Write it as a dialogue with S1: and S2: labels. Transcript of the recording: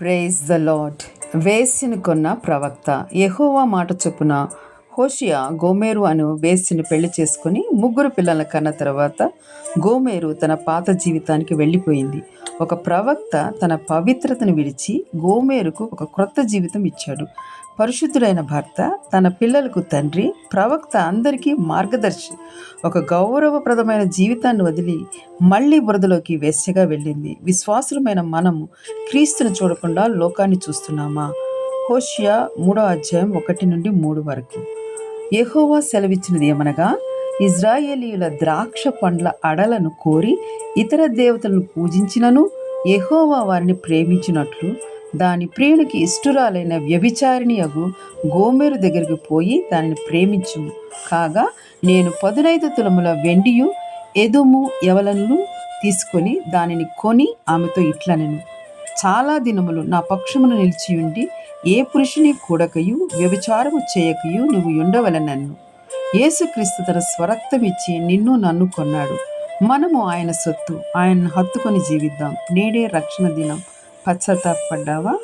S1: Praise the lord వేసిని కొన్న ప్రవక్త ఎహోవా మాట చొప్పున హోషియా గోమేరు అను వేసిని పెళ్ళి చేసుకుని ముగ్గురు పిల్లల కన్న తర్వాత గోమేరు తన పాత జీవితానికి వెళ్ళిపోయింది. ఒక ప్రవక్త తన పవిత్రతను విడిచి గోమేరుకు ఒక క్రొత్త జీవితం ఇచ్చాడు. పరిశుద్ధుడైన భర్త తన పిల్లలకు తండ్రి ప్రవక్త అందరికీ మార్గదర్శి ఒక గౌరవప్రదమైన జీవితాన్ని వదిలి మళ్ళీ బురదలోకి వేశ్యగా వెళ్ళింది. విశ్వాసులమైన మనము క్రీస్తును చూడకుండా లోకాన్ని చూస్తున్నామా? హోషియా మూడో అధ్యాయం ఒకటి నుండి మూడు వరకు. యహోవా సెలవిచ్చినది ఏమనగా ఇజ్రాయేలీయుల ద్రాక్ష పండ్ల అడలను కోరి ఇతర దేవతలను పూజించినను ఎహోవా వారిని ప్రేమించినట్లు దాని ప్రియునికి ఇష్టురాలైన వ్యభిచారిణి అగు గోమేరు దగ్గరికి పోయి దానిని ప్రేమించుము. కాగా నేను పదునైదు తులముల వెండియు ఎదుము ఎవలను తీసుకొని దానిని కొని ఆమెతో ఇట్లనెను. చాలా దినములు నా పక్షమును నిలిచియుండి ఏ పురుషుని కూడకయు వ్యభిచారము చేయకయు నువ్వు ఉండవలనన్ను. యేసుక్రీస్తు తన స్వరక్తం ఇచ్చి నిన్ను నన్ను కొన్నాడు. మనము ఆయన సొత్తు ఆయనను హత్తుకొని జీవిద్దాం. నేడే రక్షణ దినం. పశ్చాత్తాపడ్డావా?